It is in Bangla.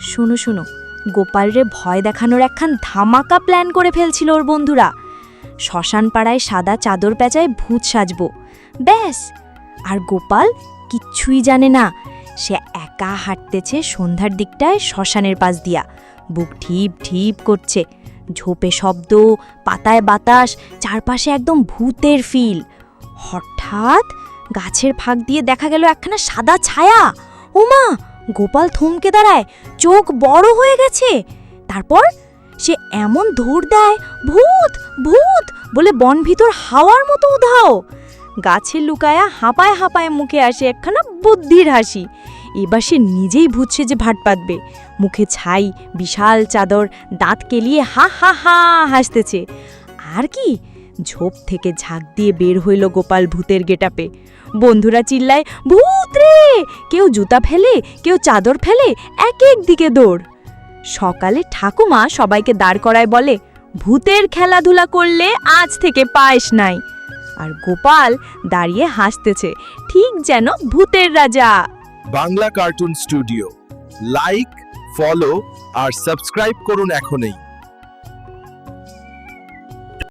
শোনো শোনো, গোপালরে ভয় দেখানোর একখান ধামাকা প্ল্যান করে ফেলছিল ওর বন্ধুরা। শ্মশান পাড়ায় সাদা চাদর পেঁচায় ভূত সাজবো। ব্যাস, আর গোপাল কিচ্ছুই জানে না, সে একা হাঁটতেছে সন্ধ্যার দিকটায় শ্মশানের পাশ দিয়া। বুক ঢিপ ঢিপ করছে, ঝোপে শব্দ, পাতায় বাতাস, চারপাশে একদম ভূতের ফিল হঠাৎ গাছের ফাঁক দিয়ে দেখা গেল একখানা সাদা ছায়া। ওমা গোপাল থমকে দাঁড়ায়, চোখ বড় হয়ে গেছে। তারপর সে এমন ধর দেয়, ভূত ভূত! বলে বন ভিতর হাওয়ার মতো উধাও। গাছে লুকায়া হাঁপায় হাঁপায় মুখে আসে একখানা বুদ্ধির হাসি। এবার সে নিজেই ভূত যে ভাট পাতবে। মুখে ছাই, বিশাল চাদর, দাঁত কেলিয়ে হা হা হা, হাসতেছে। আর কি? ঝোপ থেকে ঝাঁক দিয়ে বের হইল গোপাল ভূতের গেটাপে। বন্ধুরা চিল্লায়, ভূত রে! কেউ জুতা ফেলে, কেউ চাদর ফেলে, এক এক দিকে দৌড়। সকালে ঠাকুমা সবাইকে দাঁড় করায় বলে, ভূতের খেলাধুলা করলে আজ থেকে পায়েস নাই। আর গোপাল দাঁড়িয়ে হাসতেছে, ঠিক যেন ভূতের রাজা। Bangla cartoon studio. Like, follow আর সাবস্ক্রাইব করুন এখনই।